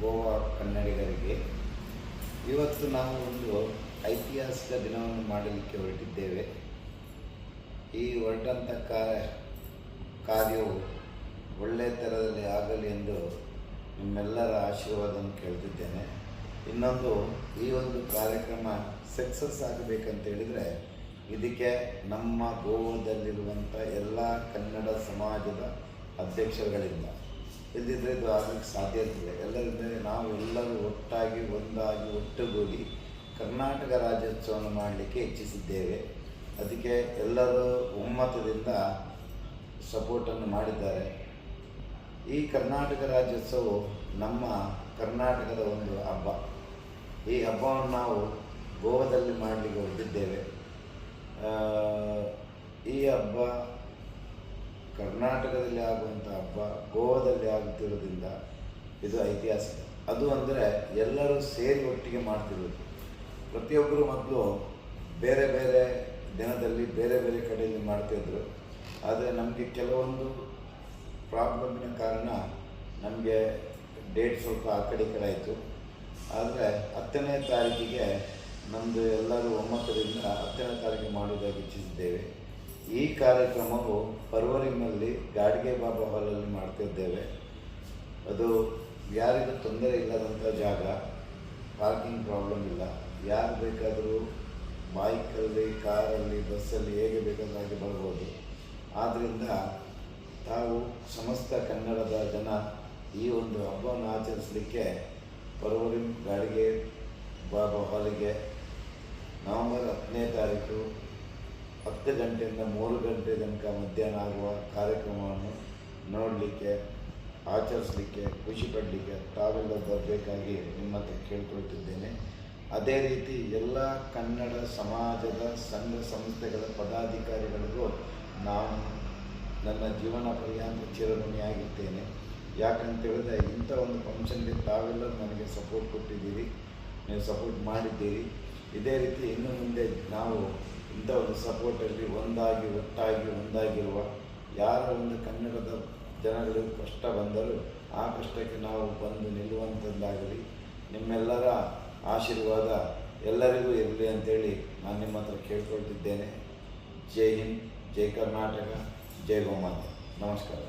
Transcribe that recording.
ಗೋವಾ ಕನ್ನಡಿಗರಿಗೆ. ಇವತ್ತು ನಾವು ಒಂದು ಐತಿಹಾಸಿಕ ದಿನವನ್ನು ಮಾಡಲಿಕ್ಕೆ ಹೊರಟಿದ್ದೇವೆ. ಈ ಹೊರಟಂಥ ಕಾರ್ಯ ಕಾರ್ಯವು ಒಳ್ಳೆಯ ಥರದಲ್ಲಿ ಆಗಲಿ ಎಂದು ನಿಮ್ಮೆಲ್ಲರ ಆಶೀರ್ವಾದವನ್ನು ಕೇಳ್ತಿದ್ದೇನೆ. ಇನ್ನೊಂದು, ಈ ಒಂದು ಕಾರ್ಯಕ್ರಮ ಸಕ್ಸಸ್ ಆಗಬೇಕಂತ ಹೇಳಿದರೆ, ಇದಕ್ಕೆ ನಮ್ಮ ಗೋವಾದಲ್ಲಿರುವಂಥ ಎಲ್ಲ ಕನ್ನಡ ಸಮಾಜದ ಅಧ್ಯಕ್ಷರುಗಳಿಂದ ಇಲ್ಲದಿದ್ದರೆ ಇದು ಆಗಲಿಕ್ಕೆ ಸಾಧ್ಯತೆ ಇಲ್ಲ ಎಲ್ಲರಿಂದ ನಾವು ಎಲ್ಲರೂ ಒಟ್ಟಾಗಿ, ಒಂದಾಗಿ ಒಟ್ಟುಗೂಡಿ ಕರ್ನಾಟಕ ರಾಜ್ಯೋತ್ಸವವನ್ನು ಮಾಡಲಿಕ್ಕೆ ಇಚ್ಛಿಸಿದ್ದೇವೆ. ಅದಕ್ಕೆ ಎಲ್ಲರೂ ಒಮ್ಮತದಿಂದ ಸಪೋರ್ಟನ್ನು ಮಾಡಿದ್ದಾರೆ. ಈ ಕರ್ನಾಟಕ ರಾಜ್ಯೋತ್ಸವವು ನಮ್ಮ ಕರ್ನಾಟಕದ ಒಂದು ಹಬ್ಬ. ಈ ಹಬ್ಬವನ್ನು ನಾವು ಗೋವಾದಲ್ಲಿ ಮಾಡಲಿಕ್ಕೆ ಹೊರಟಿದ್ದೇವೆ. ಈ ಹಬ್ಬ ಕರ್ನಾಟಕದಲ್ಲಿ ಆಗುವಂಥ ಹಬ್ಬ ಗೋವಾದಲ್ಲಿ ಆಗುತ್ತಿರೋದ್ರಿಂದ ಇದು ಐತಿಹಾಸಿಕ. ಅದು ಅಂದರೆ ಎಲ್ಲರೂ ಸೇರಿ ಒಟ್ಟಿಗೆ ಮಾಡ್ತಿರೋದು. ಪ್ರತಿಯೊಬ್ಬರು ಮೊದಲು ಬೇರೆ ಬೇರೆ ದಿನದಲ್ಲಿ ಬೇರೆ ಬೇರೆ ಕಡೆಯಲ್ಲಿ ಮಾಡ್ತಿದ್ರು ಆದರೆ ನಮಗೆ ಕೆಲವೊಂದು ಪ್ರಾಬ್ಲಮ್ಮಿನ ಕಾರಣ ನಮಗೆ ಡೇಟ್ ಸ್ವಲ್ಪ ಆ ಕಡೆ ಈ ಕಡೆ ಆಯಿತು. ಆದರೆ ಹತ್ತನೇ ತಾರೀಕಿಗೆ ನಮ್ಮದು ಎಲ್ಲರೂ ಒಮ್ಮತದಿಂದ ಹತ್ತನೇ ತಾರೀಕು ಮಾಡುವುದಾಗಿ ಇಚ್ಛಿಸಿದ್ದೇವೆ. ಈ ಕಾರ್ಯಕ್ರಮವು ಪರ್ವರಿನಲ್ಲಿ ಗಾಡಿಗೆ ಬಾಬಾ ಹಾಲಲ್ಲಿ ಮಾಡ್ತಿದ್ದೇವೆ ಅದು ಯಾರಿಗೂ ತೊಂದರೆ ಇಲ್ಲದಂಥ ಜಾಗ, ಪಾರ್ಕಿಂಗ್ ಪ್ರಾಬ್ಲಮ್ ಇಲ್ಲ. ಯಾರು ಬೇಕಾದರೂ ಬೈಕಲ್ಲಿ, ಕಾರಲ್ಲಿ, ಬಸ್ಸಲ್ಲಿ ಹೇಗೆ ಬೇಕಾದರೂ ಹಾಗೆ ಬರ್ಬೋದು. ಆದ್ದರಿಂದ ತಾವು ಸಮಸ್ತ ಕನ್ನಡದ ಜನ ಈ ಒಂದು ಹಬ್ಬವನ್ನು ಆಚರಿಸಲಿಕ್ಕೆ ಪರ್ವರಿಂಗ್ ಗಾಡಿಗೆ ಬಾಬಾ ಹಾಲಿಗೆ ನವಂಬರ್ ಹತ್ತನೇ ತಾರೀಕು ಹತ್ತು ಗಂಟೆಯಿಂದ ಮೂರು ಗಂಟೆ ತನಕ ಮಧ್ಯಾಹ್ನ ಆಗುವ ಕಾರ್ಯಕ್ರಮವನ್ನು ನೋಡಲಿಕ್ಕೆ, ಆಚರಿಸಲಿಕ್ಕೆ, ಖುಷಿ ಪಡಲಿಕ್ಕೆ ತಾವೆಲ್ಲ ಬರಬೇಕಾಗಿ ನಿಮ್ಮ ಹತ್ರ ಕೇಳ್ಕೊಳ್ತಿದ್ದೇನೆ. ಅದೇ ರೀತಿ ಎಲ್ಲ ಕನ್ನಡ ಸಮಾಜದ ಸಂಘ ಸಂಸ್ಥೆಗಳ ಪದಾಧಿಕಾರಿಗಳಿಗೂ ನಾನು ನನ್ನ ಜೀವನ ಪರ್ಯಂತ ಚಿರಋಣಿಯಾಗಿರ್ತೇನೆ ಯಾಕಂತ ಹೇಳಿದ್ರೆ ಇಂಥ ಒಂದು ಫಂಕ್ಷನ್ಗೆ ತಾವೆಲ್ಲರೂ ನನಗೆ ಸಪೋರ್ಟ್ ಕೊಟ್ಟಿದ್ದೀರಿ, ನೀವು ಸಪೋರ್ಟ್ ಮಾಡಿದ್ದೀರಿ. ಇದೇ ರೀತಿ ಇನ್ನು ಮುಂದೆ ನಾವು ಇಂಥ ಒಂದು ಸಪೋರ್ಟಲ್ಲಿ ಒಂದಾಗಿ ಒಟ್ಟಾಗಿ ಒಂದಾಗಿರುವ ಯಾರ ಒಂದು ಕನ್ನಡದ ಜನಗಳಿಗೆ ಕಷ್ಟ ಬಂದರೂ ಆ ಕಷ್ಟಕ್ಕೆ ನಾವು ಬಂದು ನಿಲ್ಲುವಂಥದ್ದಾಗಲಿ. ನಿಮ್ಮೆಲ್ಲರ ಆಶೀರ್ವಾದ ಎಲ್ಲರಿಗೂ ಇರಲಿ ಅಂತೇಳಿ ನಾನು ನಿಮ್ಮ ಹತ್ರ ಕೇಳ್ಕೊಳ್ತಿದ್ದೇನೆ. ಜೈ ಹಿಂದ್, ಜೈ ಕರ್ನಾಟಕ, ಜೈ ಗೋಮಾತೆ. ನಮಸ್ಕಾರ.